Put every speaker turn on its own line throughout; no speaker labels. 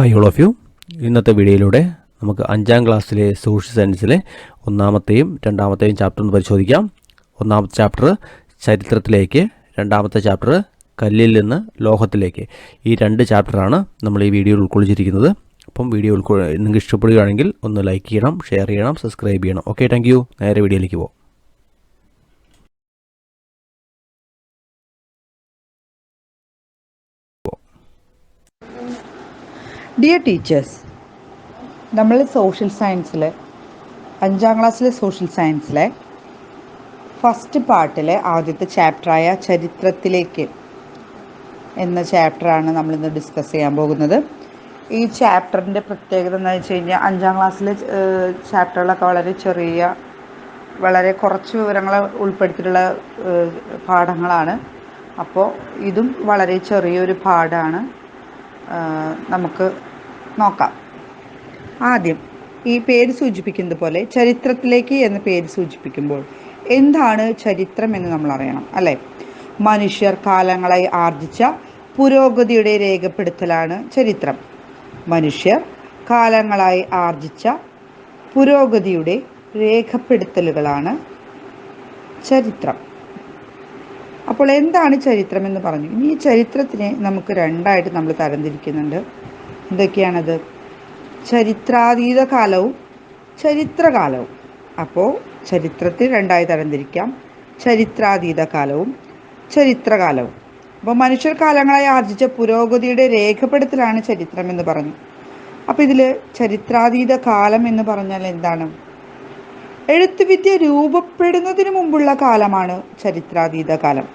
Hi all of U ഇന്നത്തെ വീഡിയോയിലൂടെ നമുക്ക് അഞ്ചാം ക്ലാസ്സിലെ സോഷ്യൽ സയൻസിലെ ഒന്നാമത്തെയും രണ്ടാമത്തെയും ചാപ്റ്റർ ഒന്ന് പരിശോധിക്കാം. ഒന്നാമത്തെ ചാപ്റ്റർ ചരിത്രത്തിലേക്ക് രണ്ടാമത്തെ ചാപ്റ്റർ കല്ലിൽ നിന്ന് ലോഹത്തിലേക്ക്. ഈ രണ്ട് ചാപ്റ്ററാണ് നമ്മൾ ഈ വീഡിയോയിൽ ഉൾക്കൊള്ളിച്ചിരിക്കുന്നത്. അപ്പം വീഡിയോ ഉൾക്കൊ നിങ്ങൾക്ക് ഇഷ്ടപ്പെടുകയാണെങ്കിൽ ഒന്ന് ലൈക്ക് ചെയ്യണം ഷെയർ ചെയ്യണം സബ്സ്ക്രൈബ് ചെയ്യണം. ഓക്കെ താങ്ക് നേരെ വീഡിയോയിലേക്ക് പോകാം
ഡിയർ ടീച്ചേഴ്സ് നമ്മൾ സോഷ്യൽ സയൻസിൽ അഞ്ചാം ക്ലാസ്സിലെ സോഷ്യൽ സയൻസിലെ ഫസ്റ്റ് പാർട്ടിലെ ആദ്യത്തെ ചാപ്റ്ററായ ചരിത്രത്തിലേക്ക് എന്ന ചാപ്റ്ററാണ് നമ്മളിന്ന് ഡിസ്കസ് ചെയ്യാൻ പോകുന്നത്. ഈ ചാപ്റ്ററിന്റെ പ്രത്യേകത എന്ന് വെച്ച് കഴിഞ്ഞാൽ അഞ്ചാം ക്ലാസ്സിലെ ചാപ്റ്ററുകളൊക്കെ വളരെ ചെറിയ വളരെ കുറച്ച് വിവരങ്ങൾ ഉൾപ്പെടുത്തിയിട്ടുള്ള പാഠങ്ങളാണ്. അപ്പോൾ ഇതും വളരെ ചെറിയൊരു പാഠമാണ് നമുക്ക് നോക്കാം. ആദ്യം ഈ പേര് സൂചിപ്പിക്കുന്നത് പോലെ ചരിത്രത്തിലേക്ക് എന്ന പേര് സൂചിപ്പിക്കുമ്പോൾ എന്താണ് ചരിത്രം എന്ന് നമ്മൾ അറിയണം അല്ലേ? മനുഷ്യർ കാലങ്ങളായി ആർജിച്ച പുരോഗതിയുടെ രേഖപ്പെടുത്തലാണ് ചരിത്രം. മനുഷ്യർ കാലങ്ങളായി ആർജിച്ച പുരോഗതിയുടെ രേഖപ്പെടുത്തലുകളാണ് ചരിത്രം. അപ്പോൾ എന്താണ് ചരിത്രം എന്ന് പറഞ്ഞു. ഈ ചരിത്രത്തിനെ നമുക്ക് രണ്ടായിട്ട് നമ്മൾ തരംതിരിക്കുന്നുണ്ട്. എന്തൊക്കെയാണത് ചരിത്രാതീത കാലവും ചരിത്രകാലവും. അപ്പോൾ ചരിത്രത്തിൽ രണ്ടായി തരംതിരിക്കാം. ചരിത്രാതീത കാലവും ചരിത്രകാലവും. അപ്പോൾ മനുഷ്യർ കാലങ്ങളായി ആർജിച്ച പുരോഗതിയുടെ രേഖപ്പെടുത്തലാണ് ചരിത്രം എന്ന് പറഞ്ഞു. അപ്പോൾ ഇതിൽ ചരിത്രാതീത കാലം എന്ന് പറഞ്ഞാൽ എന്താണ്? എഴുത്തുവിദ്യ രൂപപ്പെടുന്നതിന് മുമ്പുള്ള കാലമാണ് ചരിത്രാതീത കാലം.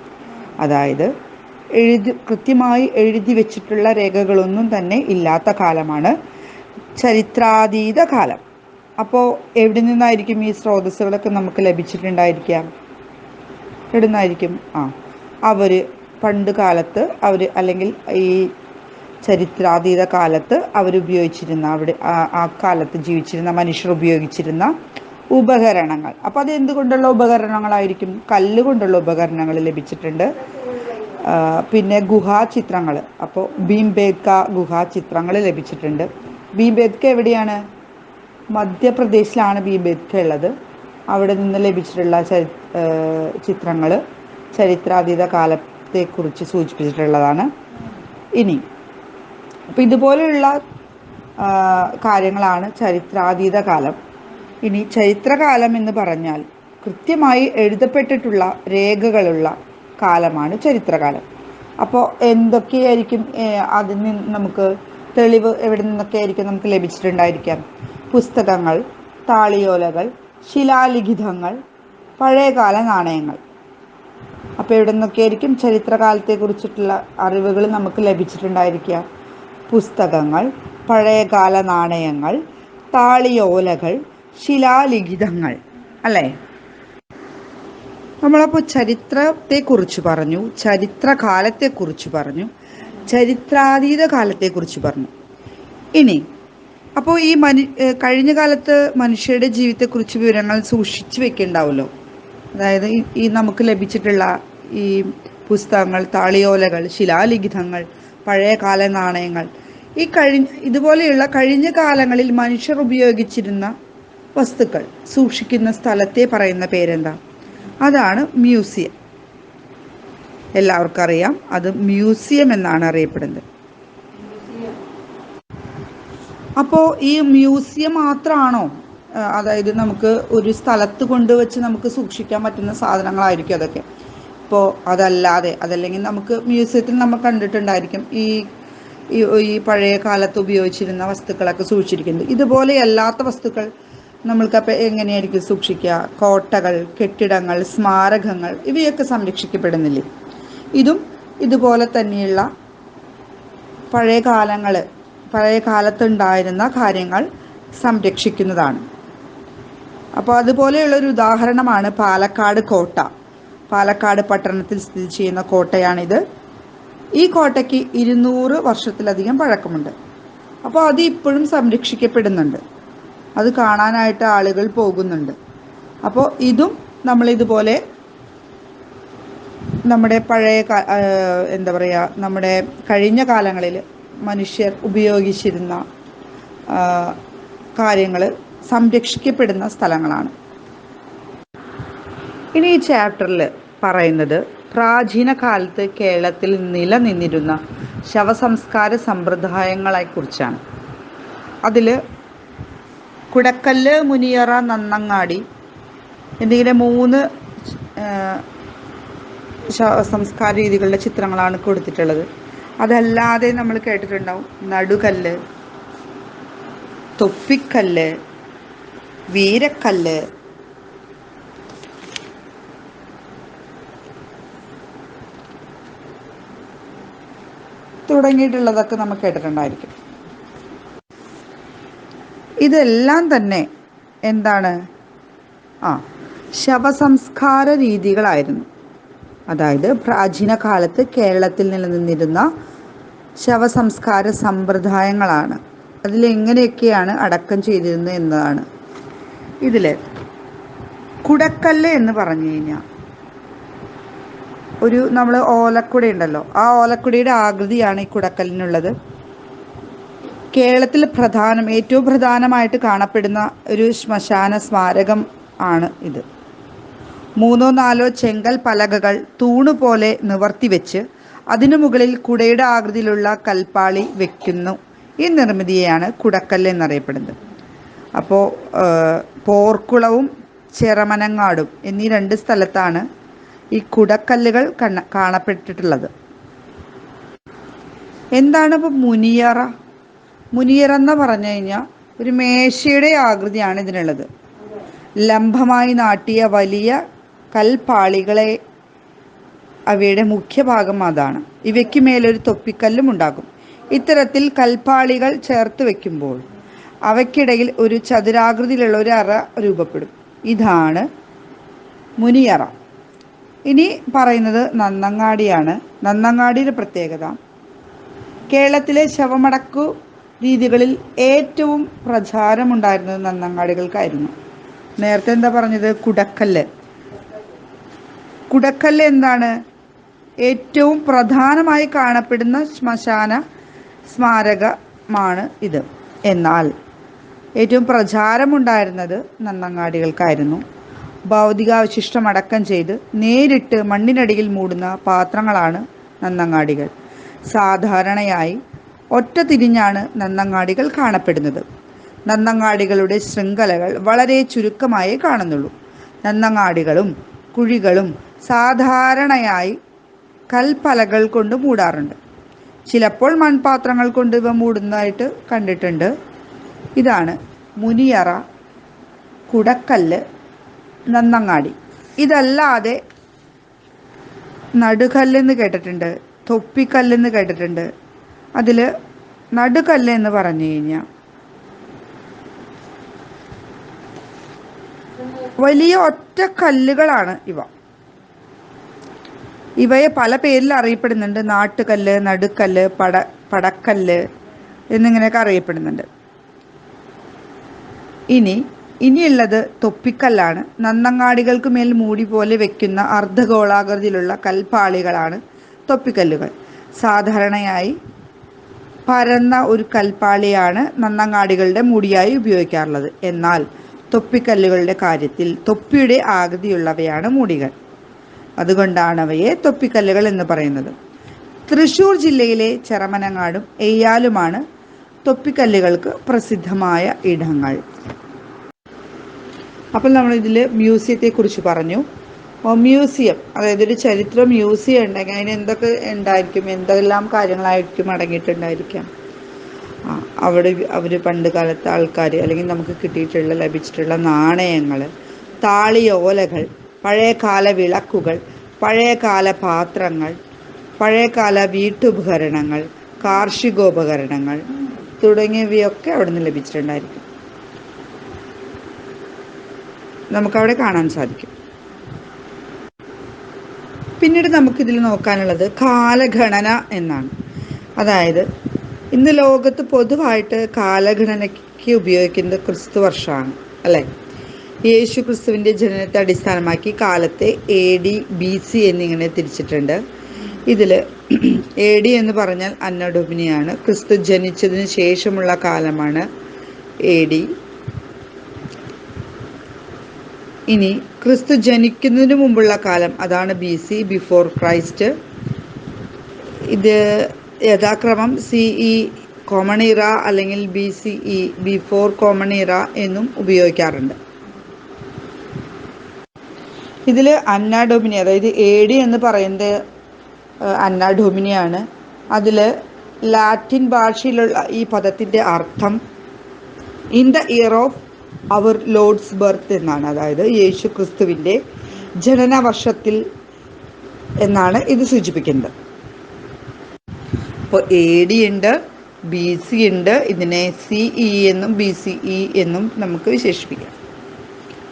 അതായത് എഴുതി കൃത്യമായി എഴുതി വെച്ചിട്ടുള്ള രേഖകളൊന്നും തന്നെ ഇല്ലാത്ത കാലമാണ്. ചരിത്രാതീത കാലം. അപ്പോൾ എവിടെ നിന്നായിരിക്കും ഈ സ്രോതസ്സുകളൊക്കെ നമുക്ക് ലഭിച്ചിട്ടുണ്ടായിരിക്കാം എവിടെ നിന്നായിരിക്കും ആ അവർ പണ്ട് കാലത്ത് അവർ അല്ലെങ്കിൽ ഈ ചരിത്രാതീത കാലത്ത് അവരുപയോഗിച്ചിരുന്ന അവിടെ ആ- കാലത്ത് ജീവിച്ചിരുന്ന മനുഷ്യർ ഉപയോഗിച്ചിരുന്ന ഉപകരണങ്ങൾ. അപ്പോൾ അത് എന്തുകൊണ്ടുള്ള ഉപകരണങ്ങളായിരിക്കും? കല്ല് കൊണ്ടുള്ള ഉപകരണങ്ങൾ ലഭിച്ചിട്ടുണ്ട്. പിന്നെ ഗുഹാചിത്രങ്ങൾ അപ്പോൾ ഭീംബേദ്ക ഗുഹാചിത്രങ്ങൾ ലഭിച്ചിട്ടുണ്ട്. ഭീംബേദ്ക എവിടെയാണ്? മധ്യപ്രദേശിലാണ് ഭീംബേദ്ക ഉള്ളത്. അവിടെ നിന്ന് ലഭിച്ചിട്ടുള്ള ചരി ചിത്രങ്ങൾ ചരിത്രാതീത കാലത്തെക്കുറിച്ച് സൂചിപ്പിച്ചിട്ടുള്ളതാണ്. ഇനി അപ്പം ഇതുപോലെയുള്ള കാര്യങ്ങളാണ് ചരിത്രാതീത കാലം. ഇനി ചരിത്രകാലം എന്ന് പറഞ്ഞാൽ കൃത്യമായി എഴുതപ്പെട്ടിട്ടുള്ള രേഖകളുള്ള കാലമാണ് ചരിത്രകാലം. അപ്പോൾ എന്തൊക്കെയായിരിക്കും അതിൽ നിന്ന് നമുക്ക് തെളിവ് എവിടെ നിന്നൊക്കെ ആയിരിക്കും നമുക്ക് ലഭിച്ചിട്ടുണ്ടായിരിക്കാം? പുസ്തകങ്ങൾ താളിയോലകൾ ശിലാലിഖിതങ്ങൾ പഴയകാല നാണയങ്ങൾ. അപ്പോൾ എവിടെ നിന്നൊക്കെയായിരിക്കും ചരിത്രകാലത്തെക്കുറിച്ചിട്ടുള്ള അറിവുകൾ നമുക്ക് ലഭിച്ചിട്ടുണ്ടായിരിക്കുക? പുസ്തകങ്ങൾ പഴയകാല നാണയങ്ങൾ താളിയോലകൾ ശിലാലിഖിതങ്ങൾ. അല്ലേ? നമ്മളപ്പോൾ ചരിത്രത്തെക്കുറിച്ച് പറഞ്ഞു ചരിത്രകാലത്തെക്കുറിച്ച് പറഞ്ഞു ചരിത്രാതീത കാലത്തെക്കുറിച്ച് പറഞ്ഞു. ഇനി അപ്പോൾ ഈ മനു കഴിഞ്ഞ കാലത്ത് മനുഷ്യരുടെ ജീവിതത്തെക്കുറിച്ച് വിവരങ്ങൾ സൂക്ഷിച്ചു വെക്കുന്നുണ്ടാവുമല്ലോ അതായത് ഈ- നമുക്ക് ലഭിച്ചിട്ടുള്ള ഈ പുസ്തകങ്ങൾ താളിയോലകൾ ശിലാലിഖിതങ്ങൾ പഴയകാല നാണയങ്ങൾ ഈ കഴിഞ്ഞ ഇതുപോലെയുള്ള കഴിഞ്ഞ കാലങ്ങളിൽ മനുഷ്യർ ഉപയോഗിച്ചിരുന്ന വസ്തുക്കൾ സൂക്ഷിക്കുന്ന സ്ഥലത്തെ പറയുന്ന പേരെന്താ? അതാണ് മ്യൂസിയം. എല്ലാവർക്കും അറിയാം അത് മ്യൂസിയം എന്നാണ് അറിയപ്പെടുന്നത്. അപ്പോൾ ഈ മ്യൂസിയം മാത്രമാണോ അതായത് നമുക്ക് ഒരു സ്ഥലത്ത് കൊണ്ടുവച്ച് നമുക്ക് സൂക്ഷിക്കാൻ പറ്റുന്ന സാധനങ്ങളായിരിക്കും അതൊക്കെ? ഇപ്പോൾ അതല്ലാതെ അതല്ലെങ്കിൽ നമുക്ക് മ്യൂസിയത്തിൽ നമ്മൾ കണ്ടിട്ടുണ്ടായിരിക്കും ഈ ഈ പഴയ കാലത്ത് ഉപയോഗിച്ചിരുന്ന വസ്തുക്കളൊക്കെ സൂക്ഷിച്ചിരിക്കുന്നത്. ഇതുപോലെ അല്ലാത്ത വസ്തുക്കൾ നമ്മൾക്ക് അപ്പോൾ എങ്ങനെയായിരിക്കും സൂക്ഷിക്കുക? കോട്ടകൾ കെട്ടിടങ്ങൾ സ്മാരകങ്ങൾ ഇവയൊക്കെ സംരക്ഷിക്കപ്പെടുന്നില്ലേ? ഇതും ഇതുപോലെ തന്നെയുള്ള പഴയ കാലങ്ങൾ പഴയ കാലത്തുണ്ടായിരുന്ന കാര്യങ്ങൾ സംരക്ഷിക്കുന്നതാണ്. അപ്പോൾ അതുപോലെയുള്ള ഒരു ഉദാഹരണമാണ് പാലക്കാട് കോട്ട. പാലക്കാട് പട്ടണത്തിൽ സ്ഥിതി ചെയ്യുന്ന കോട്ടയാണിത്. ഈ കോട്ടയ്ക്ക് ഇരുന്നൂറ് വർഷത്തിലധികം പഴക്കമുണ്ട്. അപ്പോൾ അത് ഇപ്പോഴും സംരക്ഷിക്കപ്പെടുന്നുണ്ട്. അത് കാണാനായിട്ട് ആളുകൾ പോകുന്നുണ്ട്. അപ്പോൾ ഇതും നമ്മളിതുപോലെ നമ്മുടെ പഴയ എന്താ പറയുക നമ്മുടെ കഴിഞ്ഞ കാലങ്ങളിൽ മനുഷ്യർ ഉപയോഗിച്ചിരുന്ന കാര്യങ്ങൾ സംരക്ഷിക്കപ്പെടുന്ന സ്ഥലങ്ങളാണ്. ഇനി ഈ ചാപ്റ്ററിൽ പറയുന്നത് പ്രാചീന കാലത്ത് കേരളത്തിൽ നിലനിന്നിരുന്ന ശവസംസ്കാര സമ്പ്രദായങ്ങളെക്കുറിച്ചാണ് അതിൽ കുടക്കല്ല് മുനിയറ നന്നങ്ങാടി. എന്നിങ്ങനെ മൂന്ന് സംസ്കാര രീതികളുടെ ചിത്രങ്ങളാണ് കൊടുത്തിട്ടുള്ളത്. അതല്ലാതെ നമ്മൾ കേട്ടിട്ടുണ്ടാവും നടുകല്ല് തൊപ്പിക്കല്ല് വീരക്കല്ല്. തുടങ്ങിയിട്ടുള്ളതൊക്കെ നമുക്ക് കേട്ടിട്ടുണ്ടായിരിക്കും. ഇതെല്ലാം തന്നെ എന്താണ്? ആ ശവസംസ്കാര രീതികളായിരുന്നു. അതായത് പ്രാചീന കാലത്ത് കേരളത്തിൽ നിലനിന്നിരുന്ന ശവസംസ്കാര സമ്പ്രദായങ്ങളാണ്. അതിലെങ്ങനെയൊക്കെയാണ് അടക്കം ചെയ്തിരുന്നത് എന്നതാണ്. ഇതിൽ കുടക്കല്ല് എന്ന് പറഞ്ഞു കഴിഞ്ഞാൽ ഒരു നമ്മൾ ഓലക്കുട ഉണ്ടല്ലോ ആ ഓലക്കുടയുടെ ആകൃതിയാണ് ഈ കുടക്കല്ലിനുള്ളത്. കേരളത്തിൽ പ്രധാനം ഏറ്റവും പ്രധാനമായിട്ട് കാണപ്പെടുന്ന ഒരു ശ്മശാന സ്മാരകം ആണ് ഇത്. മൂന്നോ നാലോ ചെങ്കൽ പലകകൾ തൂണ് പോലെ നിവർത്തി വെച്ച് അതിനു മുകളിൽ കുടയുടെ ആകൃതിയിലുള്ള കൽപ്പാളി വെക്കുന്നു. ഈ നിർമ്മിതിയെയാണ് കുടക്കല്ല് എന്നറിയപ്പെടുന്നത്. അപ്പോൾ പോർക്കുളവും ചെറമനങ്ങാടും എന്നീ രണ്ട് സ്ഥലത്താണ് ഈ കുടക്കല്ലുകൾ കാണപ്പെട്ടിട്ടുള്ളത്. എന്താണ് ഇപ്പോൾ മുനിയറ? മുനിയറ എന്ന് പറഞ്ഞു കഴിഞ്ഞാൽ ഒരു മേശയുടെ ആകൃതിയാണ് ഇതിനുള്ളത്. ലംബമായി നാട്ടിയ വലിയ കൽപ്പാളികളെ അവയുടെ മുഖ്യഭാഗം അതാണ്. ഇവയ്ക്ക് മേലൊരു തൊപ്പിക്കല്ലും ഉണ്ടാകും. ഇത്തരത്തിൽ കൽപ്പാളികൾ ചേർത്ത് വയ്ക്കുമ്പോൾ അവയ്ക്കിടയിൽ ഒരു ചതുരാകൃതിയിലുള്ള ഒരു അറ രൂപപ്പെടും. ഇതാണ് മുനിയറ. ഇനി പറയുന്നത് നന്നങ്ങാടിയാണ്. നന്നങ്ങാടിയുടെ പ്രത്യേകത. കേരളത്തിലെ ശവമടക്കു രീതികളിൽ ഏറ്റവും പ്രചാരമുണ്ടായിരുന്നത് നന്നങ്ങാടികൾക്കായിരുന്നു. നേരത്തെ എന്താ പറഞ്ഞത്? കുടക്കല്ല്. കുടക്കല്ല് എന്താണ്? ഏറ്റവും പ്രധാനമായി കാണപ്പെടുന്ന ശ്മശാന സ്മാരകമാണ് ഇത്. എന്നാൽ ഏറ്റവും പ്രചാരമുണ്ടായിരുന്നത് നന്നങ്ങാടികൾക്കായിരുന്നു. ഭൗതികാവശിഷ്ടം അടക്കം ചെയ്ത് നേരിട്ട് മണ്ണിനടിയിൽ മൂടുന്ന പാത്രങ്ങളാണ് നന്നങ്ങാടികൾ. സാധാരണയായി ഒറ്റ തിരിഞ്ഞാണ് നന്നങ്ങാടികൾ കാണപ്പെടുന്നത്. നന്നങ്ങാടികളുടെ ശൃംഖലകൾ വളരെ ചുരുക്കമായേ കാണുന്നുള്ളൂ. നന്നങ്ങാടികളും കുഴികളും സാധാരണയായി കൽപ്പലകൾ കൊണ്ട് മൂടാറുണ്ട്. ചിലപ്പോൾ മൺപാത്രങ്ങൾ കൊണ്ട് ഇവ മൂടുന്നതായിട്ട് കണ്ടിട്ടുണ്ട്. ഇതാണ് മുനിയറ കുടക്കല്ല് നന്നങ്ങാടി. ഇതല്ലാതെ നടുകല്ലെന്ന് കേട്ടിട്ടുണ്ട് തൊപ്പിക്കല്ലെന്ന് കേട്ടിട്ടുണ്ട് അതിൽ നടുകല്ല് എന്ന് പറഞ്ഞു കഴിഞ്ഞാൽ വലിയ ഒറ്റ കല്ലുകളാണ് ഇവ. ഇവയെ പല പേരിൽ അറിയപ്പെടുന്നുണ്ട്. നാട്ടുകല്ല് നടുക്കല്ല് പട പടക്കല്ല് എന്നിങ്ങനെയൊക്കെ അറിയപ്പെടുന്നുണ്ട്. ഇനി ഇനിയുള്ളത് തൊപ്പിക്കല്ലാണ്. നന്നങ്ങാടികൾക്ക് മേൽ മൂടി പോലെ വെക്കുന്ന അർദ്ധഗോളാകൃതിയിലുള്ള കൽപ്പാളികളാണ് തൊപ്പിക്കല്ലുകൾ. സാധാരണയായി പരന്ന ഒരു കൽപ്പാളിയാണ് നന്നങ്ങാടികളുടെ മുടിയായി ഉപയോഗിക്കാറുള്ളത്. എന്നാൽ തൊപ്പിക്കല്ലുകളുടെ കാര്യത്തിൽ തൊപ്പിയുടെ ആകൃതിയുള്ളവയാണ് മുടികൾ. അതുകൊണ്ടാണ് അവയെ തൊപ്പിക്കല്ലുകൾ എന്ന് പറയുന്നത്. തൃശൂർ ജില്ലയിലെ ചെറമനങ്ങാടും എയ്യാലുമാണ് തൊപ്പിക്കല്ലുകൾക്ക് പ്രസിദ്ധമായ ഇടങ്ങൾ. അപ്പോൾ നമ്മൾ ഇതിൽ മ്യൂസിയത്തെക്കുറിച്ച് പറഞ്ഞു. മ്യൂസിയം. അതായത് ഒരു ചരിത്ര മ്യൂസിയം ഉണ്ടെങ്കിൽ അതിന് എന്തൊക്കെ ഉണ്ടായിരിക്കും എന്തെല്ലാം കാര്യങ്ങളായിരിക്കും അടങ്ങിയിട്ടുണ്ടായിരിക്കാം. അവിടെ അവർ പണ്ട് കാലത്തെ ആൾക്കാർ അല്ലെങ്കിൽ നമുക്ക് കിട്ടിയിട്ടുള്ള ലഭിച്ചിട്ടുള്ള നാണയങ്ങൾ താളിയോലകൾ പഴയകാല വിളക്കുകൾ പഴയകാല പാത്രങ്ങൾ പഴയകാല വീട്ടുപകരണങ്ങൾ കാർഷികോപകരണങ്ങൾ തുടങ്ങിയവയൊക്കെ അവിടെ നിന്ന് ലഭിച്ചിട്ടുണ്ടായിരിക്കും. നമുക്കവിടെ കാണാൻ സാധിക്കും. പിന്നീട് നമുക്കിതിൽ നോക്കാനുള്ളത് കാലഗണന എന്നാണ്. അതായത് ഇന്ന് ലോകത്ത് പൊതുവായിട്ട് കാലഗണനയ്ക്ക് ഉപയോഗിക്കുന്നത് ക്രിസ്തു വർഷമാണ് അല്ലേ? യേശു ക്രിസ്തുവിന്റെ ജനനത്തെ അടിസ്ഥാനമാക്കി കാലത്തെ എ ഡി ബി സി എന്നിങ്ങനെ തിരിച്ചിട്ടുണ്ട്. ഇതിൽ എ ഡി എന്ന് പറഞ്ഞാൽ അന്നഡൊമിനിയാണ്. ക്രിസ്തു ജനിച്ചതിന് ശേഷമുള്ള കാലമാണ് എ ഡി. ഇനി ക്രിസ്തു ജനിക്കുന്നതിന് മുമ്പുള്ള കാലം. അതാണ് ബി സി ബിഫോർ ക്രൈസ്റ്റ് ഇത് യഥാക്രമം സി ഇ കോമൺ ഇറ അല്ലെങ്കിൽ B C E before common era എന്നും ഉപയോഗിക്കാറുണ്ട്. ഇതിൽ അന്നാഡോമിനി അതായത് എ ഡി എന്ന് പറയുന്നത് അന്നാഡോമിനിയാണ് അതിൽ ലാറ്റിൻ ഭാഷയിലുള്ള ഈ പദത്തിന്റെ അർത്ഥം in the year of our lord's birth എന്നാണ്. അതായത് യേശു ക്രിസ്തുവിന്റെ ജനന വർഷത്തിൽ എന്നാണ് ഇത് സൂചിപ്പിക്കുന്നത്. അപ്പോൾ എ ഡി ഉണ്ട് ബി സി ഉണ്ട് ഇതിനെ സി ഇ എന്നും ബി സി ഇ എന്നും നമുക്ക് വിശേഷിപ്പിക്കാം.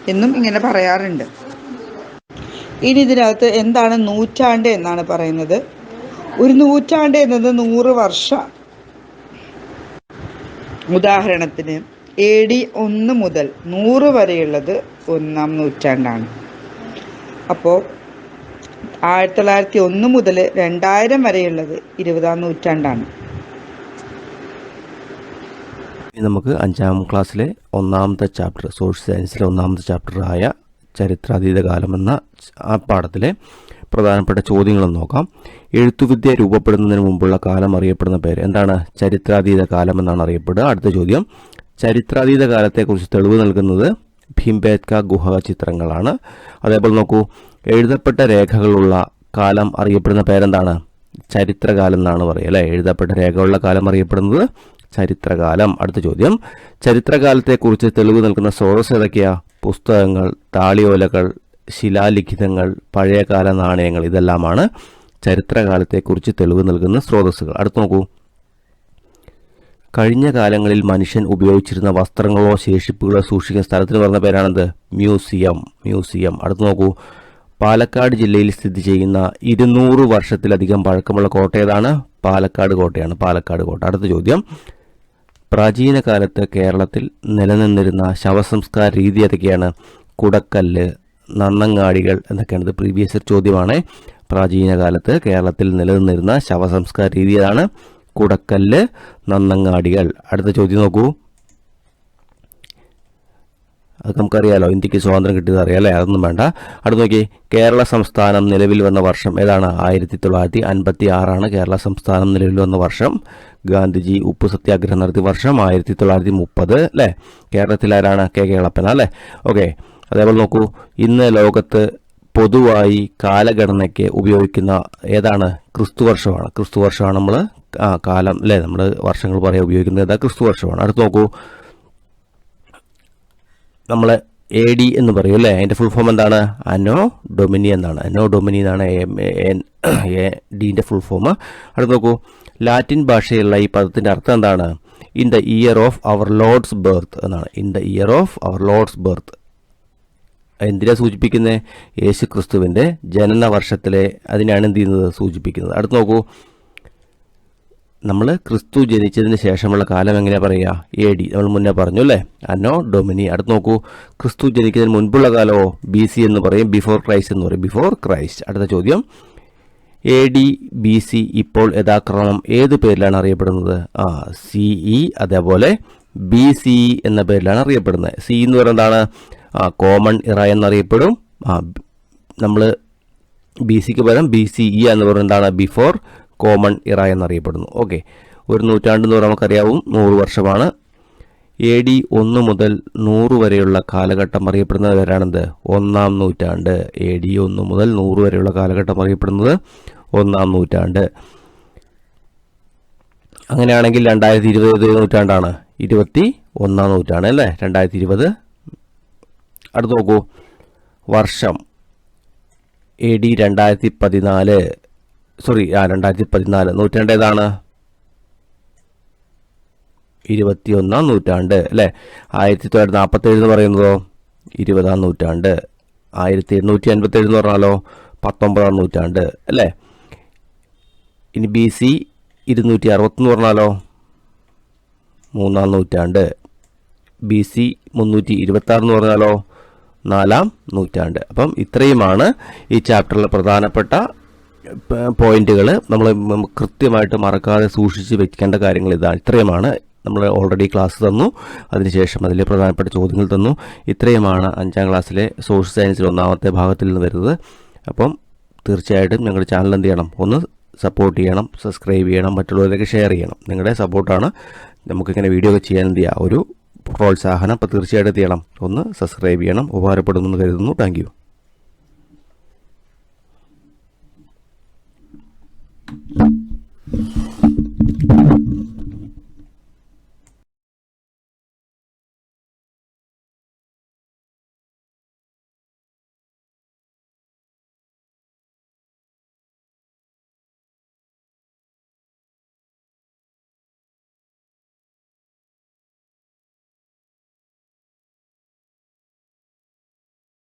എന്നും ഇങ്ങനെ പറയാറുണ്ട്. ഇനി ഇതിനകത്ത് എന്താണ് നൂറ്റാണ്ട് എന്നാണ് പറയുന്നത്? ഒരു നൂറ്റാണ്ട് എന്നത് നൂറ് വർഷം ഉദാഹരണത്തിന് എ ഡി ഒന്ന് മുതൽ നൂറ് വരെയുള്ളത് ഒന്നാം നൂറ്റാണ്ടാണ്. അപ്പോൾ ആയിരത്തി തൊള്ളായിരത്തി ഒന്ന് മുതൽ രണ്ടായിരം വരെയുള്ളത് ഇരുപതാം നൂറ്റാണ്ടാണ്.
നമുക്ക് അഞ്ചാം ക്ലാസ്സിലെ ഒന്നാമത്തെ ചാപ്റ്റർ സോഷ്യൽ സയൻസിലെ ഒന്നാമത്തെ ചാപ്റ്ററായ ചരിത്രാതീത കാലം എന്ന ആ പാഠത്തിലെ പ്രധാനപ്പെട്ട ചോദ്യങ്ങൾ നോക്കാം. എഴുത്തുവിദ്യ രൂപപ്പെടുന്നതിന് മുമ്പുള്ള കാലം അറിയപ്പെടുന്ന പേര് എന്താണ്? ചരിത്രാതീത കാലം എന്നാണ് അറിയപ്പെടുക. അടുത്ത ചോദ്യം ചരിത്രാതീത കാലത്തെക്കുറിച്ച് തെളിവ് നൽകുന്നത് ഭീംബേദ്ക ഗുഹ ചിത്രങ്ങളാണ്. അതേപോലെ നോക്കൂ എഴുതപ്പെട്ട രേഖകളുള്ള കാലം അറിയപ്പെടുന്ന പേരെന്താണ്? ചരിത്രകാലം എന്നാണ് പറയുക അല്ലേ? എഴുതപ്പെട്ട രേഖകളുള്ള കാലം അറിയപ്പെടുന്നത് ചരിത്രകാലം. അടുത്ത ചോദ്യം. ചരിത്രകാലത്തെക്കുറിച്ച് തെളിവ് നൽകുന്ന സ്രോതസ് ഏതൊക്കെയാ? പുസ്തകങ്ങൾ താളിയോലകൾ ശിലാലിഖിതങ്ങൾ പഴയകാല നാണയങ്ങൾ ഇതെല്ലാമാണ് ചരിത്രകാലത്തെക്കുറിച്ച് തെളിവ് നൽകുന്ന സ്രോതസ്സുകൾ. അടുത്ത് നോക്കൂ. കഴിഞ്ഞ കാലങ്ങളിൽ മനുഷ്യൻ ഉപയോഗിച്ചിരുന്ന വസ്ത്രങ്ങളോ ശേഷിപ്പുകളോ സൂക്ഷിക്കുന്ന സ്ഥലത്തിന് പറഞ്ഞ പേരാണത് മ്യൂസിയം. മ്യൂസിയം. അടുത്ത് നോക്കൂ. പാലക്കാട് ജില്ലയിൽ സ്ഥിതി ചെയ്യുന്ന ഇരുന്നൂറ് വർഷത്തിലധികം പഴക്കമുള്ള കോട്ട ഏതാണ്? പാലക്കാട് കോട്ടയാണ്. പാലക്കാട് കോട്ട. അടുത്ത ചോദ്യം. പ്രാചീന കാലത്ത് കേരളത്തിൽ നിലനിന്നിരുന്ന ശവസംസ്കാര രീതി ഏതൊക്കെയാണ്? കുടക്കല്ല് നന്നങ്ങാടികൾ എന്നൊക്കെയാണ് ഇത് പ്രീവിയസ് ചോദ്യമാണ്. പ്രാചീന കാലത്ത് കേരളത്തിൽ നിലനിന്നിരുന്ന ശവസംസ്കാര രീതി ഏതാണ്? കുടക്കല്ല് നന്നങ്ങാടികൾ. അടുത്ത ചോദ്യം നോക്കൂ. അത് നമുക്കറിയാലോ ഇന്ത്യയ്ക്ക് സ്വാതന്ത്ര്യം കിട്ടിയത് അറിയാം അല്ലേ? അതൊന്നും വേണ്ട. അടുത്ത് നോക്കി. കേരള സംസ്ഥാനം നിലവിൽ വന്ന വർഷം ഏതാണ്? ആയിരത്തി തൊള്ളായിരത്തി അൻപത്തി ആറാണ് കേരള സംസ്ഥാനം നിലവിൽ വന്ന വർഷം. ഗാന്ധിജി ഉപ്പ് സത്യാഗ്രഹം നടത്തിയ വർഷം ആയിരത്തി തൊള്ളായിരത്തി മുപ്പത് അല്ലേ? കേരളത്തിൽ ആരാണ്? കെ കേളപ്പൻ അല്ലേ? ഓക്കെ. അതേപോലെ നോക്കൂ. ഇന്ന് ലോകത്ത് പൊതുവായി കാലഘടനയ്ക്ക് ഉപയോഗിക്കുന്ന ഏതാണ്? ക്രിസ്തു വർഷമാണ് ക്രിസ്തു വർഷമാണ് നമ്മൾ കാലം അല്ലേ നമ്മൾ വർഷങ്ങൾ പറയാൻ ഉപയോഗിക്കുന്നത് ഏതാ ക്രിസ്തു വർഷമാണ്. അടുത്ത് നോക്കൂ. നമ്മൾ എ ഡി എന്ന് പറയും അല്ലേ അതിന്റെ ഫുൾ ഫോം എന്താണ്? അനോ ഡൊമിനി എന്നാണ്. അനോ ഡൊമിനി എന്നാണ് എ ഡിന്റെ ഫുൾ ഫോം അടുത്ത് നോക്കൂ. ലാറ്റിൻ ഭാഷയിലുള്ള ഈ പദത്തിന്റെ അർത്ഥം എന്താണ്? In the year of our lord's birth എന്നാണ്. In the year of our lord's birth എന്തിനാണ് സൂചിപ്പിക്കുന്നത് യേശു ക്രിസ്തുവിന്റെ ജനന വർഷത്തിലെ അതിനാണ് എന്ത് ചെയ്യുന്നത്? സൂചിപ്പിക്കുന്നത്. അടുത്ത് നോക്കൂ. നമ്മൾ ക്രിസ്തു ജനിച്ചതിന് ശേഷമുള്ള കാലം എങ്ങനെയാ പറയുക എ ഡി നമ്മൾ മുന്നേ പറഞ്ഞു അല്ലേ? അനോ ഡൊമിനി അടുത്ത് നോക്കൂ. ക്രിസ്തു ജനിക്കുന്നതിന് മുൻപുള്ള കാലമോ ബി സി എന്ന് പറയും ബിഫോർ ക്രൈസ്റ്റ് എന്ന് പറയും. Before Christ. അടുത്ത ചോദ്യം. എ ഡി ബി സി ഇപ്പോൾ യഥാക്രമം ഏത് പേരിലാണ് അറിയപ്പെടുന്നത്? ആ സി ഇ അതേപോലെ ബി സി എന്ന പേരിലാണ് അറിയപ്പെടുന്നത്. സി എന്ന് പറയുന്നത് എന്താണ്? ആ കോമൺ ഇറ എന്നറിയപ്പെടും. ആ നമ്മൾ ബി സിക്ക് പകരം ബി സി ഇ എന്ന് പറയുന്നത് എന്താണ്? ബിഫോർ കോമൺ ഇറ എന്നറിയപ്പെടുന്നു. ഓക്കെ. ഒരു നൂറ്റാണ്ട് എന്ന് പറയുമ്പോൾ നമുക്കറിയാവും. നൂറ് വർഷമാണ്. എ ഡി ഒന്ന് മുതൽ നൂറ് വരെയുള്ള കാലഘട്ടം അറിയപ്പെടുന്നത് വരാണെന്ത് ഒന്നാം നൂറ്റാണ്ട്. എ ഡി ഒന്ന് മുതൽ നൂറ് വരെയുള്ള കാലഘട്ടം അറിയപ്പെടുന്നത് ഒന്നാം നൂറ്റാണ്ട്. അങ്ങനെയാണെങ്കിൽ രണ്ടായിരത്തി ഇരുപത് നൂറ്റാണ്ടാണ്? ഇരുപത്തി ഒന്നാം നൂറ്റാണ്ട് അല്ലേ? രണ്ടായിരത്തി ഇരുപത് അടുത്ത് നോക്കൂ. വർഷം. എ ഡി രണ്ടായിരത്തി പതിനാല് സോറി ആ രണ്ടായിരത്തി പതിനാല് നൂറ്റാണ്ട് ഏതാണ് ഇരുപത്തിയൊന്നാം നൂറ്റാണ്ട് അല്ലേ? ആയിരത്തി തൊള്ളായിരത്തി നാൽപ്പത്തേഴ് എന്ന് പറയുന്നതോ ഇരുപതാം നൂറ്റാണ്ട് ആയിരത്തി എണ്ണൂറ്റി അൻപത്തേഴ് എന്ന് പറഞ്ഞാലോ പത്തൊമ്പതാം നൂറ്റാണ്ട് അല്ലേ? ഇനി ബി സി ഇരുന്നൂറ്റി അറുപത്തെന്ന് പറഞ്ഞാലോ മൂന്നാം നൂറ്റാണ്ട് ബി സി മുന്നൂറ്റി ഇരുപത്താറ് എന്ന് പറഞ്ഞാലോ നാലാം നൂറ്റാണ്ട്. അപ്പം ഇത്രയുമാണ് ഈ ചാപ്റ്ററിലെ പ്രധാനപ്പെട്ട പോയിന്റുകൾ നമ്മൾ കൃത്യമായിട്ട് മറക്കാതെ സൂക്ഷിച്ച് വെക്കേണ്ട കാര്യങ്ങൾ ഇതാണ്. ഇത്രയുമാണ് നമ്മൾ ഓൾറെഡി ക്ലാസ് തന്നു. അതിനുശേഷം അതിൽ പ്രധാനപ്പെട്ട ചോദ്യങ്ങൾ തന്നു. ഇത്രയുമാണ് അഞ്ചാം ക്ലാസ്സിലെ സോഷ്യൽ സയൻസിൽ ഒന്നാമത്തെ ഭാഗത്തിൽ നിന്ന് വരുന്നത്. അപ്പം തീർച്ചയായിട്ടും ഞങ്ങളുടെ ചാനൽ എന്ത് ചെയ്യണം? ഒന്ന് സപ്പോർട്ട് ചെയ്യണം സബ്സ്ക്രൈബ് ചെയ്യണം മറ്റുള്ളവരിലേക്ക് ഷെയർ ചെയ്യണം. നിങ്ങളുടെ സപ്പോർട്ടാണ് നമുക്കിങ്ങനെ വീഡിയോ ഒക്കെ ചെയ്യാൻ എന്ത് ചെയ്യുക ഒരു പ്രോത്സാഹനം അപ്പോൾ തീർച്ചയായിട്ടും എന്ത് ചെയ്യണം? ഒന്ന് സബ്സ്ക്രൈബ് ചെയ്യണം. ഉപകാരപ്പെടുമെന്ന് കരുതുന്നു. താങ്ക്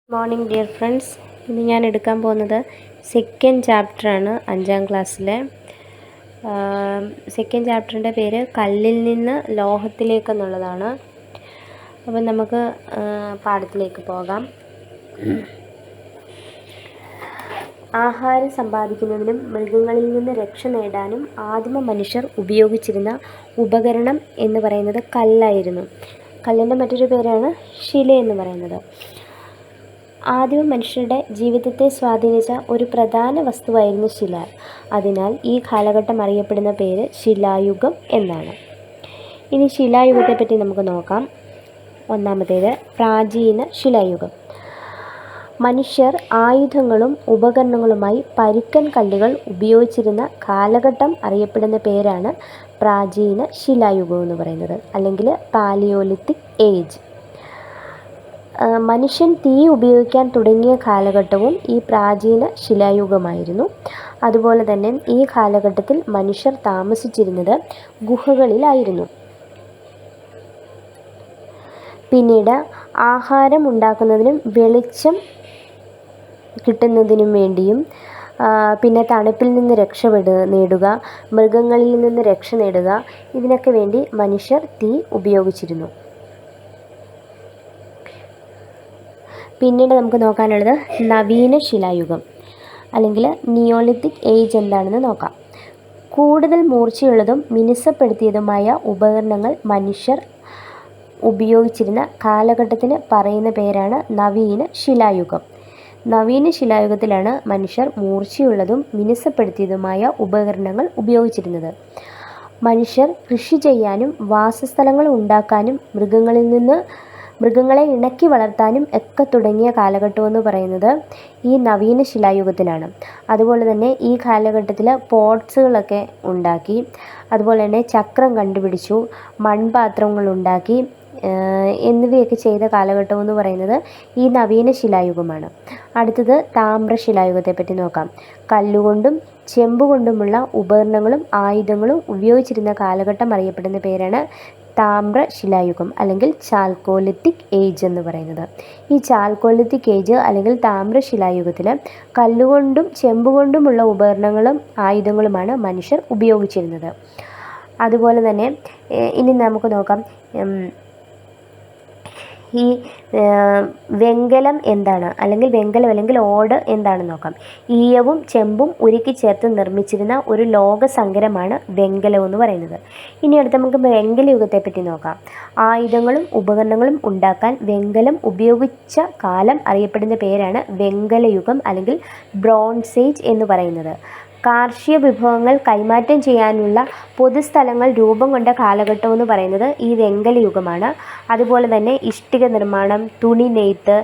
മോർണിംഗ് ഡിയർ ഫ്രണ്ട്സ് ഇന്ന് ഞാൻ എടുക്കാൻ പോകുന്നത് സെക്കൻഡ് ചാപ്റ്ററാണ് അഞ്ചാം ക്ലാസ്സിലെ സെക്കൻഡ് ചാപ്റ്ററിന്റെ പേര് കല്ലിൽ നിന്ന് ലോഹത്തിലേക്ക് എന്നുള്ളതാണ് അപ്പം നമുക്ക് പാഠത്തിലേക്ക് പോകാം. ആഹാരം സമ്പാദിക്കുന്നതിനും മൃഗങ്ങളിൽ നിന്ന് രക്ഷ നേടാനും ആദിമ മനുഷ്യർ ഉപയോഗിച്ചിരുന്ന ഉപകരണം എന്ന് പറയുന്നത് കല്ലായിരുന്നു. കല്ലിന്റെ മറ്റൊരു പേരാണ് ശില എന്ന് പറയുന്നത്. ആദിമ മനുഷ്യരുടെ ജീവിതത്തെ സ്വാധീനിച്ച ഒരു പ്രധാന വസ്തുവായിരുന്നു ശില. അതിനാൽ ഈ കാലഘട്ടം അറിയപ്പെടുന്ന പേര് ശിലായുഗം എന്നാണ്. ഇനി ശിലായുഗത്തെപ്പറ്റി നമുക്ക് നോക്കാം. ഒന്നാമത്തേത് പ്രാചീന ശിലായുഗം. മനുഷ്യർ ആയുധങ്ങളും ഉപകരണങ്ങളുമായി പരുക്കൻ കല്ലുകൾ ഉപയോഗിച്ചിരുന്ന കാലഘട്ടം അറിയപ്പെടുന്ന പേരാണ് പ്രാചീന ശിലായുഗം എന്ന് പറയുന്നത് അല്ലെങ്കിൽ പാലിയോലിത്തിക് ഏജ് മനുഷ്യൻ തീ ഉപയോഗിക്കാൻ തുടങ്ങിയ കാലഘട്ടവും ഈ പ്രാചീന ശിലായുഗമായിരുന്നു. അതുപോലെ തന്നെ ഈ കാലഘട്ടത്തിൽ മനുഷ്യർ താമസിച്ചിരുന്നത് ഗുഹകളിലായിരുന്നു. പിന്നീട് ആഹാരം ഉണ്ടാക്കുന്നതിനും വെളിച്ചം കിട്ടുന്നതിനും വേണ്ടിയും പിന്നെ തണുപ്പിൽ നിന്ന് രക്ഷപ്പെടുക നേടുക മൃഗങ്ങളിൽ നിന്ന് രക്ഷ നേടുക ഇതിനൊക്കെ വേണ്ടി മനുഷ്യർ തീ ഉപയോഗിച്ചിരുന്നു. പിന്നീട് നമുക്ക് നോക്കാനുള്ളത് നവീന ശിലായുഗം അല്ലെങ്കിൽ നിയോളിത്തിക് ഏജ് എന്താണെന്ന് നോക്കാം. കൂടുതൽ മൂർച്ചയുള്ളതും മിനുസപ്പെടുത്തിയതുമായ ഉപകരണങ്ങൾ മനുഷ്യർ ഉപയോഗിച്ചിരുന്ന കാലഘട്ടത്തിന് പറയുന്ന പേരാണ് നവീന ശിലായുഗം. നവീന ശിലായുഗത്തിലാണ് മനുഷ്യർ മൂർച്ചയുള്ളതും മിനുസപ്പെടുത്തിയതുമായ ഉപകരണങ്ങൾ ഉപയോഗിച്ചിരുന്നത്. മനുഷ്യർ കൃഷി ചെയ്യാനും വാസസ്ഥലങ്ങൾ ഉണ്ടാക്കാനും മൃഗങ്ങളിൽ നിന്ന് മൃഗങ്ങളെ ഇണക്കി വളർത്താനും ഒക്കെ തുടങ്ങിയ കാലഘട്ടം എന്ന് പറയുന്നത് ഈ നവീന ശിലായുഗത്തിലാണ്. അതുപോലെ തന്നെ ഈ കാലഘട്ടത്തിൽ പോട്ട്സുകളൊക്കെ ഉണ്ടാക്കി അതുപോലെ തന്നെ ചക്രം കണ്ടുപിടിച്ചു മൺപാത്രങ്ങൾ ഉണ്ടാക്കി എന്നിവയൊക്കെ ചെയ്ത കാലഘട്ടം എന്ന് പറയുന്നത് ഈ നവീന ശിലായുഗമാണ്. അടുത്തത് താമ്രശിലായുഗത്തെ പറ്റി നോക്കാം. കല്ലുകൊണ്ടും ചെമ്പുകൊണ്ടുമുള്ള ഉപകരണങ്ങളും ആയുധങ്ങളും ഉപയോഗിച്ചിരുന്ന കാലഘട്ടം അറിയപ്പെടുന്ന പേരാണ് താമ്രശിലായുഗം അല്ലെങ്കിൽ ചാൽക്കോലിത്തിക് ഏജ് എന്ന് പറയുന്നത്. ഈ ചാൽക്കോലിത്തിക് ഏജ് അല്ലെങ്കിൽ താമ്രശിലായുഗത്തിൽ കല്ലുകൊണ്ടും ചെമ്പുകൊണ്ടുമുള്ള ഉപകരണങ്ങളും ആയുധങ്ങളുമാണ് മനുഷ്യർ ഉപയോഗിച്ചിരുന്നത്. അതുപോലെ തന്നെ ഇനി നമുക്ക് നോക്കാം. ഈ വെങ്കലം എന്താണ്? അല്ലെങ്കിൽ വെങ്കലം അല്ലെങ്കിൽ ഓട് എന്താണ് നോക്കാം? ഈയവും ചെമ്പും ഉരുക്കി ചേർത്ത് നിർമ്മിച്ചിരുന്ന ഒരു ലോകസങ്കരമാണ് വെങ്കലം എന്ന് പറയുന്നത്. ഇനി അടുത്ത് നമുക്ക് വെങ്കല യുഗത്തെ പറ്റി നോക്കാം. ആയുധങ്ങളും ഉപകരണങ്ങളും ഉണ്ടാക്കാൻ വെങ്കലം ഉപയോഗിച്ച കാലം അറിയപ്പെടുന്ന പേരാണ് വെങ്കലയുഗം അല്ലെങ്കിൽ ബ്രോൺസേജ് എന്ന് പറയുന്നത്. കാർഷിക വിഭവങ്ങൾ കൈമാറ്റം ചെയ്യാനുള്ള പൊതുസ്ഥലങ്ങൾ രൂപം കൊണ്ട കാലഘട്ടം എന്ന് പറയുന്നത് ഈ വെങ്കല യുഗമാണ്. അതുപോലെ തന്നെ ഇഷ്ടിക നിർമ്മാണം തുണി നെയ്ത്ത്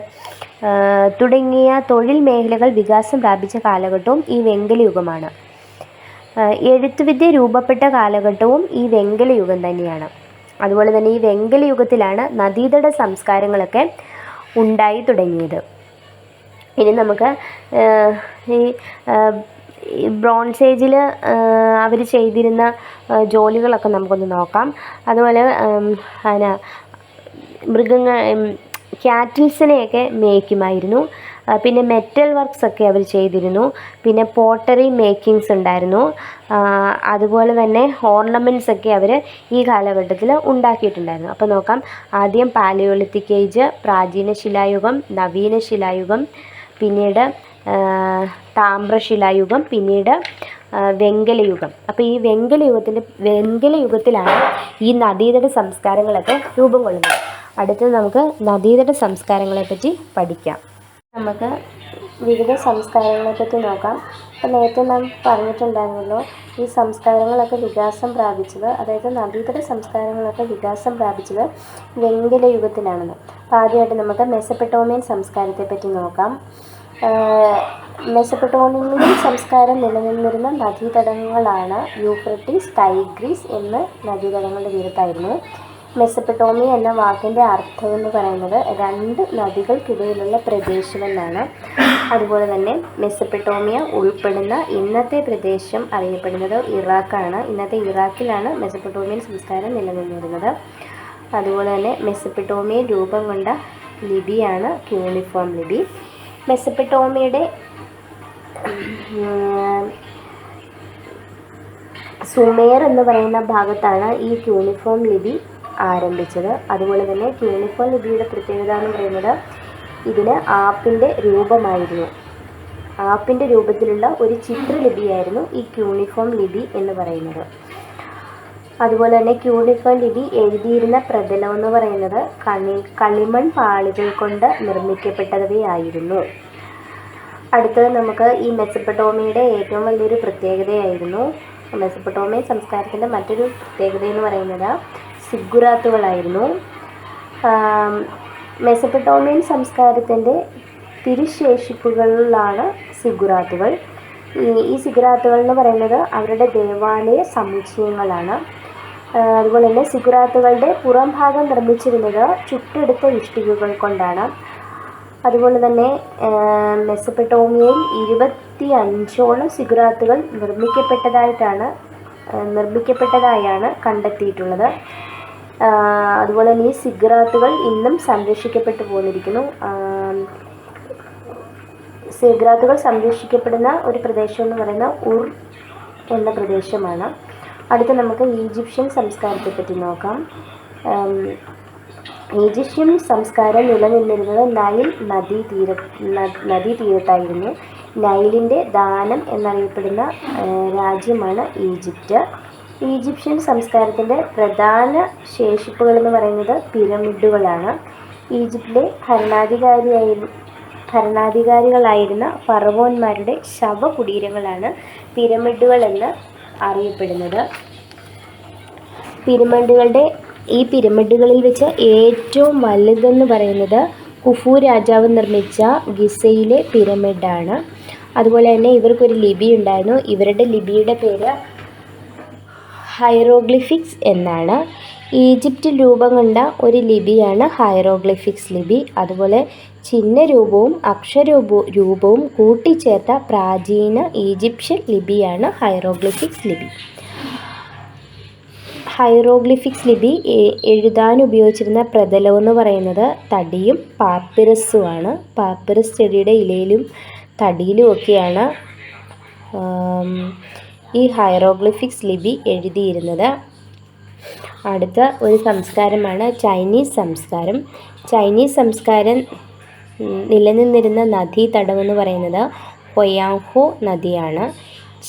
തുടങ്ങിയ തൊഴിൽ മേഖലകൾ വികാസം പ്രാപിച്ച കാലഘട്ടവും ഈ വെങ്കല യുഗമാണ്. എഴുത്തുവിദ്യ രൂപപ്പെട്ട കാലഘട്ടവും ഈ വെങ്കല യുഗം തന്നെയാണ്. അതുപോലെ തന്നെ ഈ വെങ്കല യുഗത്തിലാണ് നദീതട സംസ്കാരങ്ങളൊക്കെ ഉണ്ടായി തുടങ്ങിയത്. ഇനി നമുക്ക് ഈ ബ്രോൺസ് ഏജിൽ അവർ ചെയ്തിരുന്ന ജോലികളൊക്കെ നമുക്കൊന്ന് നോക്കാം. അതുപോലെ പിന്നെ മൃഗങ്ങൾ ക്യാറ്റിൽസിനെയൊക്കെ മേയ്ക്കുമായിരുന്നു. പിന്നെ മെറ്റൽ വർക്ക്സ് ഒക്കെ അവർ ചെയ്തിരുന്നു. പിന്നെ പോട്ടറി മേക്കിങ്സ് ഉണ്ടായിരുന്നു. അതുപോലെ തന്നെ ഓർണമെന്റ്സ് ഒക്കെ അവർ ഈ കാലഘട്ടത്തിൽ ഉണ്ടാക്കിയിട്ടുണ്ടായിരുന്നു. അപ്പോൾ നോക്കാം. ആദ്യം പാലിയോളിത്തിക് ഏജ് പ്രാചീന ശിലായുഗം നവീന ശിലായുഗം പിന്നീട് താമ്രശിലായുഗം പിന്നീട് വെങ്കലയുഗം. അപ്പോൾ ഈ വെങ്കലയുഗത്തിന്റെ വെങ്കലയുഗത്തിലാണ് ഈ നദീതട സംസ്കാരങ്ങളൊക്കെ രൂപം കൊള്ളുന്നത്. അടുത്തത് നമുക്ക് നദീതട സംസ്കാരങ്ങളെപ്പറ്റി പഠിക്കാം. നമുക്ക് വിവിധ സംസ്കാരങ്ങളെപ്പറ്റി നോക്കാം. അപ്പോൾ നേരത്തെ നാം പറഞ്ഞിട്ടുണ്ടായിരുന്നല്ലോ ഈ സംസ്കാരങ്ങളൊക്കെ വികാസം പ്രാപിച്ചത് അതായത് നദീതട സംസ്കാരങ്ങളൊക്കെ വികാസം പ്രാപിച്ചത് വെങ്കലയുഗത്തിലാണെന്ന്. അപ്പോൾ ആദ്യമായിട്ട് നമുക്ക് മെസപ്പെട്ടോമിയൻ സംസ്കാരത്തെ പറ്റി നോക്കാം. ആഹ് സംസ്കാരം നിലനിന്നിരുന്ന നദീതടങ്ങളാണ് യൂഫ്രട്ടീസ് ടൈഗ്രീസ് എന്ന നദീതടങ്ങളുടെ തീരത്തായിരുന്നു മെസ്സപ്പെട്ടോമി എന്ന വാക്കിന്റെ അർത്ഥം എന്ന് പറയുന്നത് രണ്ട് നദികൾക്കിടയിലുള്ള പ്രദേശമെന്നാണ് അതുപോലെ തന്നെ മെസ്സപ്പെട്ടോമിയ ഉൾപ്പെടുന്ന ഇന്നത്തെ പ്രദേശം അറിയപ്പെടുന്നത് ഇറാഖാണ്. ഇന്നത്തെ ഇറാഖിലാണ് മെസ്സപ്പെട്ടോമിയൻ സംസ്കാരം നിലനിന്നിരുന്നത്. അതുപോലെ തന്നെ മെസ്സപ്പെട്ടോമിയ രൂപം കൊണ്ട ലിപിയാണ് ക്യൂണിഫോം ലിപി. മെസപ്പെട്ടോമിയയുടെ ഉം, സുമേർ എന്ന് പറയുന്ന ഭാഗത്താണ് ഈ ക്യൂണിഫോം ലിപി ആരംഭിച്ചത്. അതുപോലെ തന്നെ ക്യൂണിഫോം ലിപിയുടെ പ്രത്യേകത എന്ന് പറയുന്നത് ഇതിന് ആപ്പിന്റെ രൂപമായിരുന്നു. ആപ്പിന്റെ രൂപത്തിലുള്ള ഒരു ചിത്രലിപിയായിരുന്നു ഈ ക്യൂണിഫോം ലിപി എന്ന് പറയുന്നത്. അതുപോലെ തന്നെ ക്യൂണിഫോം ലിപി എഴുതിയിരുന്ന പ്രതലം എന്ന് പറയുന്നത് കണി കളിമൺ പാളികൾ കൊണ്ട് നിർമ്മിക്കപ്പെട്ടവയായിരുന്നു. അടുത്തത് നമുക്ക് ഈ മെസപ്പട്ടോമിയുടെ ഏറ്റവും വലിയൊരു പ്രത്യേകതയായിരുന്നു. മെസപ്പട്ടോമിയൻ സംസ്കാരത്തിന്റെ മറ്റൊരു പ്രത്യേകത എന്ന് പറയുന്നത് സിഗുറാത്തുകളായിരുന്നു ആം, മെസപ്പട്ടോമിയൻ സംസ്കാരത്തിന്റെ തിരുശേഷിപ്പുകളിലാണ് സിഗുറാത്തുകൾ ഈ സിഗുറാത്തുകൾ എന്ന് പറയുന്നത് അവരുടെ ദേവാലയ സമുച്ചയങ്ങളാണ്. അതുപോലെ തന്നെ സിഗുറാത്തുകളുടെ പുറം ഭാഗം നിർമ്മിച്ചിരുന്നത് ചുട്ടെടുത്ത ഇഷ്ടികകൾ കൊണ്ടാണ്. അതുപോലെ തന്നെ മെസ്സപ്പെട്ടോമിയയിൽ ഇരുപത്തി അഞ്ചോളം സിഗുറാത്തുകൾ നിർമ്മിക്കപ്പെട്ടതായിട്ടാണ് നിർമ്മിക്കപ്പെട്ടതായാണ് കണ്ടെത്തിയിട്ടുള്ളത്. അതുപോലെ തന്നെ ഈ സിഗുറാത്തുകൾ ഇന്നും സംരക്ഷിക്കപ്പെട്ടു പോന്നിരിക്കുന്നു. സിഗുറാത്തുകൾ സംരക്ഷിക്കപ്പെടുന്ന ഒരു പ്രദേശം എന്ന് പറയുന്ന ഉർ എന്ന പ്രദേശമാണ്. അടുത്ത നമുക്ക് ഈജിപ്ഷ്യൻ സംസ്കാരത്തെ പറ്റി നോക്കാം. ഈജിപ്ഷ്യൻ സംസ്കാരം നിലനിന്നിരുന്നത് നൈൽ നദീ തീര നദീ തീരത്തായിരുന്നു. നൈലിന്റെ ദാനം എന്നറിയപ്പെടുന്ന രാജ്യമാണ് ഈജിപ്റ്റ്. ഈജിപ്ഷ്യൻ സംസ്കാരത്തിന്റെ പ്രധാന ശേഷിപ്പുകൾ എന്ന് പറയുന്നത് പിരമിഡുകളാണ്. ഈജിപ്തിലെ ഭരണാധികാരിയായി ഭരണാധികാരികളായിരുന്ന ഫറവോന്മാരുടെ ശവകുടീരങ്ങളാണ് പിരമിഡുകൾ എന്ന് അറിയപ്പെടുന്നത്. പിരമിഡുകളുടെ ഈ പിരമിഡുകളിൽ വെച്ച് ഏറ്റവും വലുതെന്ന് പറയുന്നത് കുഫു രാജാവ് നിർമ്മിച്ച ഗിസയിലെ പിരമിഡാണ്. അതുപോലെ തന്നെ ഇവർക്കൊരു ലിപി ഉണ്ടായിരുന്നു. ഇവരുടെ ലിപിയുടെ പേര് ഹൈറോഗ്ലിഫിക്സ് എന്നാണ്. ഈജിപ്തിൽ രൂപം കണ്ട ഒരു ലിപിയാണ് ഹൈറോഗ്ലിഫിക്സ് ലിപി. അതുപോലെ ചിഹ്നരൂപവും അക്ഷരൂപ രൂപവും കൂട്ടിച്ചേർത്ത പ്രാചീന ഈജിപ്ഷ്യൻ ലിപിയാണ് ഹൈറോഗ്ലിഫിക്സ് ലിപി. ഹൈറോഗ്ലിഫിക്സ് ലിപി എഴുതാൻ ഉപയോഗിച്ചിരുന്ന പ്രതലം എന്ന് പറയുന്നത് തടിയും പാപ്പിറസുമാണ് പാപ്പിറസ് ചെടിയുടെ ഇലയിലും തടിയിലും ഒക്കെയാണ് ഈ ഹൈറോഗ്ലിഫിക്സ് ലിപി എഴുതിയിരുന്നത്. അടുത്ത ഒരു സംസ്കാരമാണ് ചൈനീസ് സംസ്കാരം. ചൈനീസ് സംസ്കാരം നിലനിന്നിരുന്ന നദി എന്ന് പറയുന്നത് ഹൊയാഹോ നദിയാണ്.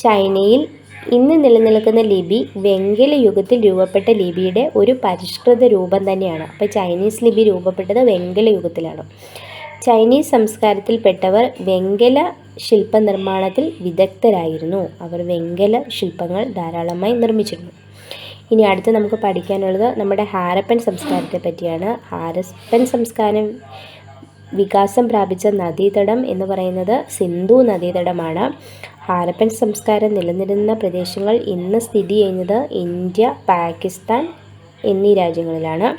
ചൈനയിൽ ഇന്ന് നിലനിൽക്കുന്ന ലിപി വെങ്കല യുഗത്തിൽ രൂപപ്പെട്ട ലിപിയുടെ ഒരു പരിഷ്കൃത രൂപം തന്നെയാണ്. അപ്പോൾ ചൈനീസ് ലിപി രൂപപ്പെട്ടത് വെങ്കല യുഗത്തിലാണ്. ചൈനീസ് സംസ്കാരത്തിൽപ്പെട്ടവർ വെങ്കല ശില്പനിർമ്മാണത്തിൽ വിദഗ്ധരായിരുന്നു. അവർ വെങ്കല ശില്പങ്ങൾ ധാരാളമായി നിർമ്മിച്ചിരുന്നു. ഇനി അടുത്ത് നമുക്ക് പഠിക്കാനുള്ളത് നമ്മുടെ ഹാരപ്പൻ സംസ്കാരത്തെ പറ്റിയാണ്. ഹാരപ്പൻ സംസ്കാരം വികാസം പ്രാപിച്ച നദീതടം എന്ന് പറയുന്നത് സിന്ധു നദീതടമാണ്. ഹാരപ്പൻ സംസ്കാരം നിലനിരുന്ന പ്രദേശങ്ങൾ ഇന്ന് സ്ഥിതി ചെയ്യുന്നത് ഇന്ത്യ പാകിസ്ഥാൻ എന്നീ രാജ്യങ്ങളിലാണ്.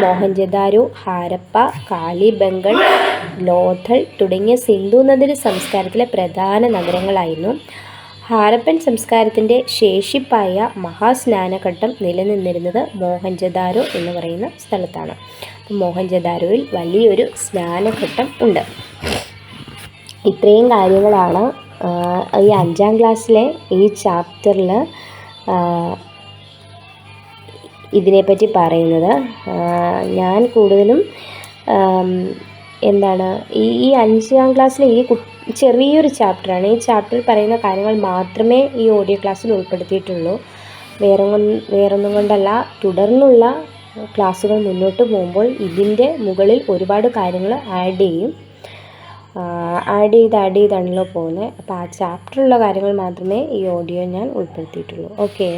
മോഹൻജദാരോ ഹാരപ്പ കാലിബംഗൾ ലോഥൽ തുടങ്ങിയ സിന്ധു നദി സംസ്കാരത്തിലെ പ്രധാന നഗരങ്ങളായിരുന്നു. ഹാരപ്പൻ സംസ്കാരത്തിന്റെ ശേഷിപ്പായ മഹാസ്നാനഘട്ടം നിലനിന്നിരുന്നത് മോഹൻജദാരോ എന്ന് പറയുന്ന സ്ഥലത്താണ്. മോഹൻജദാരോയിൽ വലിയൊരു സ്നാനഘട്ടം ഉണ്ട്. ഇത്രയും കാര്യങ്ങളാണ് ഈ അഞ്ചാം ക്ലാസ്സിലെ ഈ ചാപ്റ്ററിൽ ഇതിനെപ്പറ്റി പറയുന്നത്. ഞാൻ കൂടുതലും എന്താണ് ഈ അഞ്ചാം ക്ലാസ്സിലെ ഈ കു ചെറിയൊരു ചാപ്റ്ററാണ്. ഈ ചാപ്റ്ററിൽ പറയുന്ന കാര്യങ്ങൾ മാത്രമേ ഈ ഓഡിയോ ക്ലാസ്സിൽ ഉൾപ്പെടുത്തിയിട്ടുള്ളൂ. വേറെ വേറൊന്നും കൊണ്ടല്ല തുടർന്നുള്ള ക്ലാസ്സുകൾ മുന്നോട്ട് പോകുമ്പോൾ ഇതിന്റെ മുകളിൽ ഒരുപാട് കാര്യങ്ങൾ ആഡ് ചെയ്യും. ആഡ് ചെയ്ത് ആഡ് ചെയ്താണല്ലോ പോകുന്നത്. അപ്പോൾ ആ ചാപ്റ്ററിലുള്ള കാര്യങ്ങൾ മാത്രമേ ഈ ഓഡിയോ ഞാൻ ഉൾപ്പെടുത്തിയിട്ടുള്ളൂ. ഓക്കെ